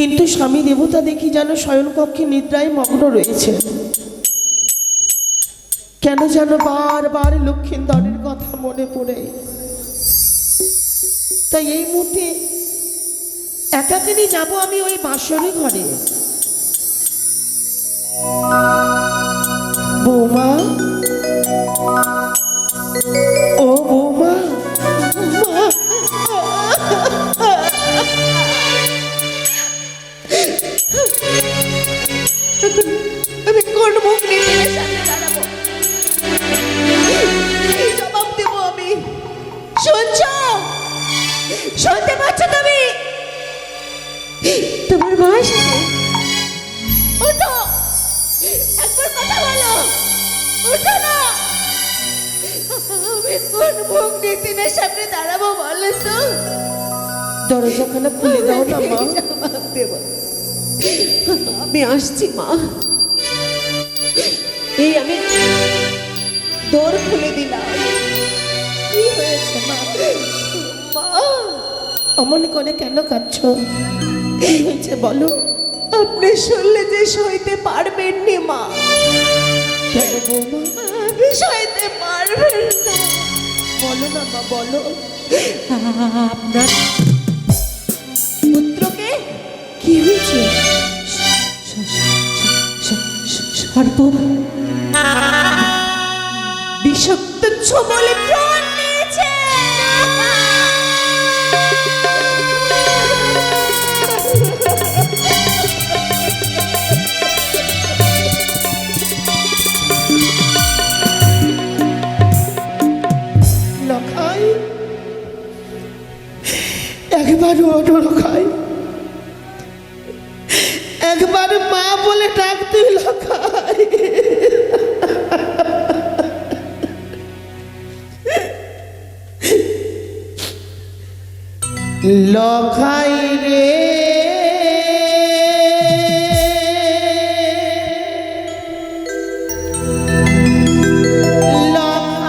কিন্তু স্বামী দেবতা দেখি যেন শয়নকক্ষে নিদ্রায় মগ্ন রয়েছে। কেন যেন বারবার লক্ষ্মীন্দরের কথা মনে পড়ে। তাই এই মুহূর্তে একাকিনী যাব আমি ওই বাসরে ঘরে। বৌমা বয়স? ওঠো একবার কথা বলো! ওঠো না! আমি কোন মুখ নিয়ে সামনে দাঁড়াবো বলো তো? দরজাখানা খুলে দাও না মা। আমি আসছি মা। এই আমি দৌড় খুলে দিলাম। কি হয়েছে মা? মা! অমন করে কেন কাঁদছ? কি হয়েছে বলো, আপনি শুনলে যে সইতে পারবেন নি মা? আপনি সইতে পারবেন না। বলো না মা, বলো। আপনার পুত্রকে কি হয়েছে? সর্ব বিষাক্ত বলে প্রাণ লখাই রে। লখাই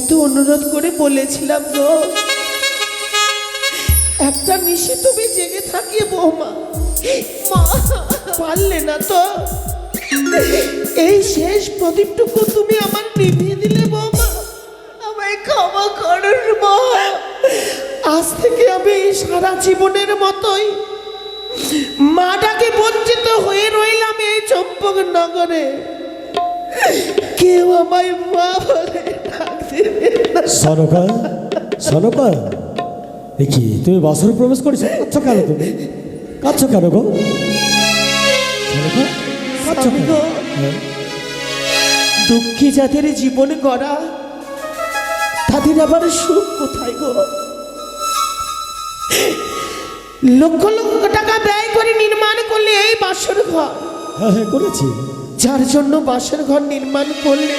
তো অনুরোধ করে বলেছিলাম গো। একটা নিশে তুমি জেগে থাকিয়ে বৌমা। মা, পারলে না তো। এই শেষ প্রদীপটুকু তুমি আমার নিভিয়ে দিলে বৌমা। আমায় ক্ষমা করুন আজ থেকে আমি সারা জীবনের মতোই মাটাকে বঞ্চিত হয়ে রইলাম এই চম্পক নগরে। কেউ আমায় মা বলে। সনকা সনকা দেখি তুমি বাসর প্রবেশ করেছ? কাচ্ছ কেন তুমি? কাচ্ছ কেন গো? কাচ্ছ। হ্যাঁ? দুঃখী যাদের জীবন গড়া তাদের আবার সুখ কোথায় গো? লক্ষ লক্ষ টাকা ব্যয় করে নির্মাণ করলে এই বাসর ঘর। হ্যাঁ হ্যাঁ করেছি। যার জন্য বাসর ঘর নির্মাণ করলে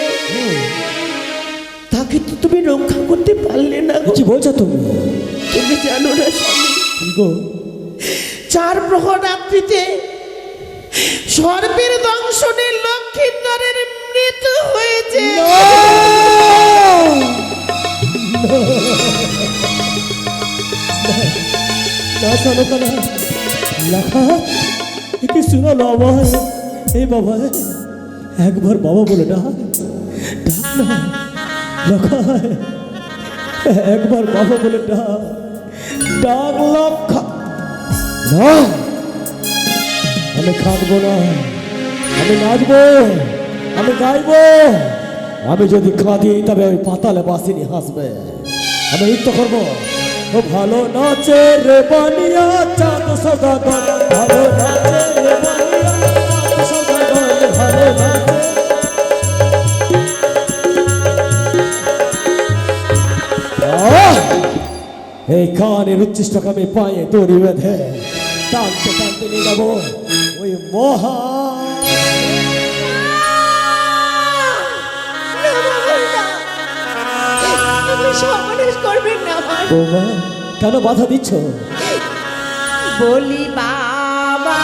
তাকে তো তুমি রক্ষা করতে পারলে না। কি বলছো তুমি? তুমি জানো না স্বামী। গো? চার প্রহর রাত্রিতে সর্পের দংশনে লক্ষ্মীন্দরের মৃত্যু হয়েছে। না! এই বাবা একবার বাবা বলে ডাক। ডাক না। একবার বাবা বলে ডাক ডাক আমি খাটবো না, আমি নাচবো, আমি গাইবো। আমি যদি কাঁদি তবে ওই পাতালে বাসিনি হাসবে। আমি নৃত্য করব। ও ভালো নাচে রে বানিয়া, চাঁদ সদাগর ভালো নাচে রে বানিয়া, চাঁদ সদাগর ভালো নাচে এই কানের উচ্ছিষ্টকে আমি পায়ে দড়ি বেঁধে টানতে টানতে নিয়ে যাব ওই মহা কেন বাধা দিচ্ছ? বলি বাবা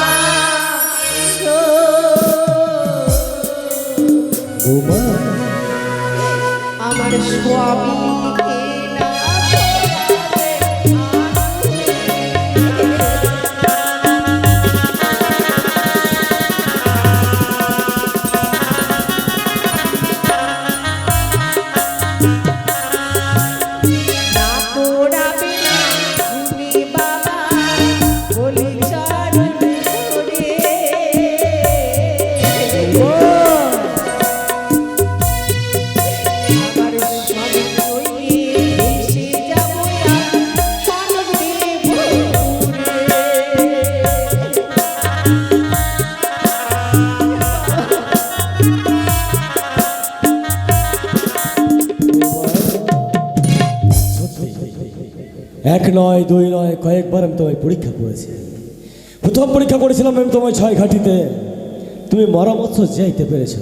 আমার স্বামীকে এক নয় দুই নয় কয়েকবার আমি তোমায় পরীক্ষা করেছি। প্রথম পরীক্ষা করেছিলাম আমি তোমায় ছয় ঘাটিতে। তুমি মরামত যাইতে পেরেছ।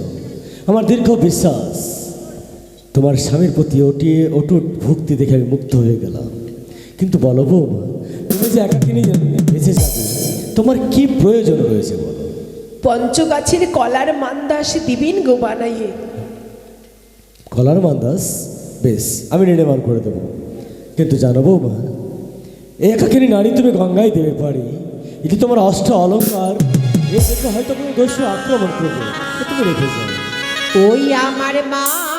আমার দীর্ঘ বিশ্বাস তোমার স্বামীর প্রতি ওটি অটুট ভক্তি দেখে আমি মুক্ত হয়ে গেলাম। কিন্তু বলো বৌমা তুমি যে একাকিনী বেঁচে যাবে তোমার কি প্রয়োজন রয়েছে বলো? পঞ্চগাছের কলার মান্দাস দিবিন গো বানাইয়ে। কলার মান্দাস? বেশ আমি নির্মাণ করে দেবো। কিন্তু জানো বৌমা, একাকিনি নারী তুমি গঙ্গায় দেবে পারি এটি তোমার অষ্ট অলঙ্কার। এ দেখে হয়তো কোনো দস্যু আক্রমণ করবে। তুমি রেখে যাও। ওই আমার মাথা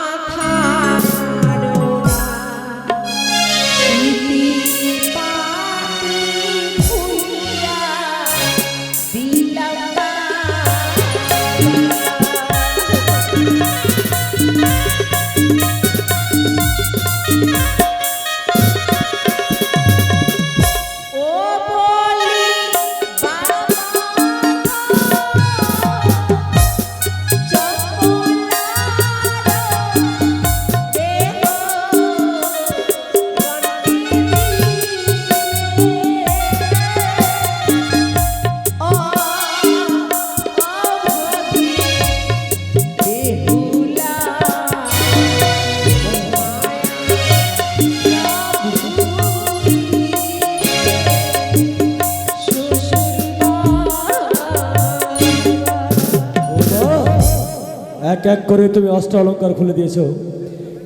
এক এক করে তুমি অস্ত্র অলঙ্কার খুলে দিয়েছ।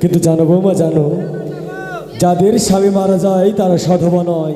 কিন্তু জানো বৌমা, জানো, যাদের স্বামী মারা যায় তারা সধবা নয়।